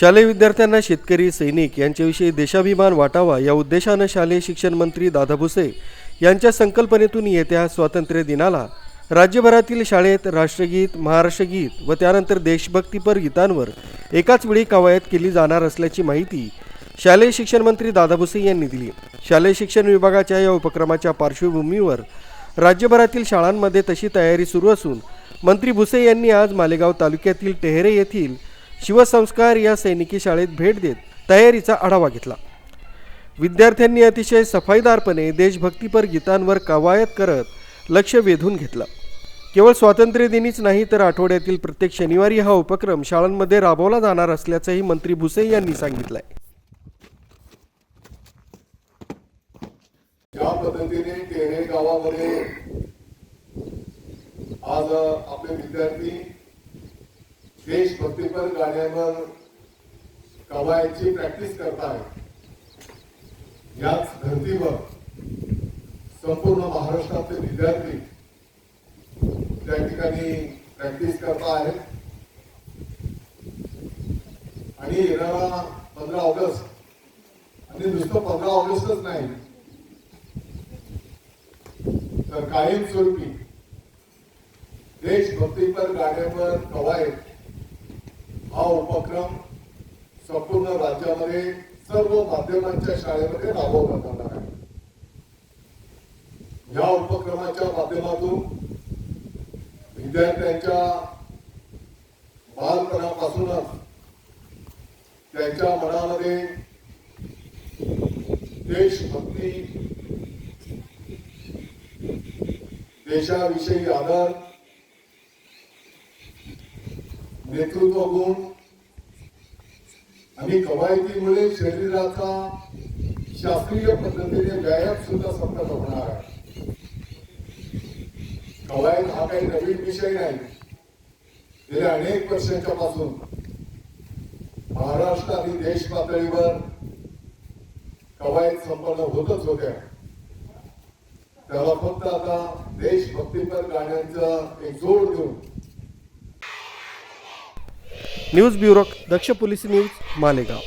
शालेय विद्यार्थ्यांना शेतकरी सैनिक यांच्याविषयी देशाभिमान वाटावा या उद्देशानं शालेय शिक्षण मंत्री दादा भुसे यांच्या संकल्पनेतून येत्या स्वातंत्र्य दिनाला राज्यभरातील शाळेत राष्ट्रगीत महाराष्ट्रगीत व त्यानंतर देशभक्तीपर गीतांवर एकाच वेळी कवायत केली जाणार असल्याची माहिती शालेय शिक्षण मंत्री दादा भुसे यांनी दिली. शालेय शिक्षण विभागाच्या या उपक्रमाच्या पार्श्वभूमीवर राज्यभरातील शाळांमध्ये तशी तयारी सुरू असून मंत्री भुसे यांनी आज मालेगाव तालुक्यातील टेहरे येथील शिवसंस्कार या सैनिकी शाळेत भेट देत तयारीचा आढावा घेतला. विद्यार्थ्यांनी अतिशय सफाईदारपणे देशभक्तीपर गीतांवर कवायत करत लक्ष वेधून घेतलं. केवळ स्वातंत्र्यदिनीच नाही तर आठवड्यातील प्रत्येक शनिवारी हा उपक्रम शाळांमध्ये राबवला जाणार असल्याचंही मंत्री भुसे यांनी सांगितलंय. ज्या पद्धतीने टेहरे गावामध्ये आज आपले विद्यार्थी देशभक्तीपर गाण्यावर कवायची प्रॅक्टिस करत आहेत याच धर्तीवर संपूर्ण महाराष्ट्रातले विद्यार्थी त्या ठिकाणी प्रॅक्टिस करत आहेत आणि येणारा पंधरा ऑगस्ट आणि नुसतं पंधरा ऑगस्टच नाही तर कायमस्वरूपी देशभक्तीपर गाण्यावर कवायत हा उपक्रम संपूर्ण राज्यामध्ये सर्व माध्यमांच्या शाळेमध्ये राबवला जाणार आहे. या उपक्रमाच्या माध्यमातून विद्यार्थ्यांच्या बालपणापासूनच त्यांच्या मनामध्ये देशभक्ती देशाविषयी आदर नेतृत्व गुण आणि कवायतीमुळे शरीराचा शास्त्रीय पद्धतीने व्यायाम सुद्धा संपन्न होणार आहे. कवायत हा काही नवीन विषय नाही. गेल्या अनेक वर्षांच्या पासून महाराष्ट्र आणि देश पातळीवर कवायत संपन्न होतच होत्या. त्याला फक्त आता देशभक्तीपर गाण्यांचं एक जोड देऊन news bureau Daksh police news Malegaon.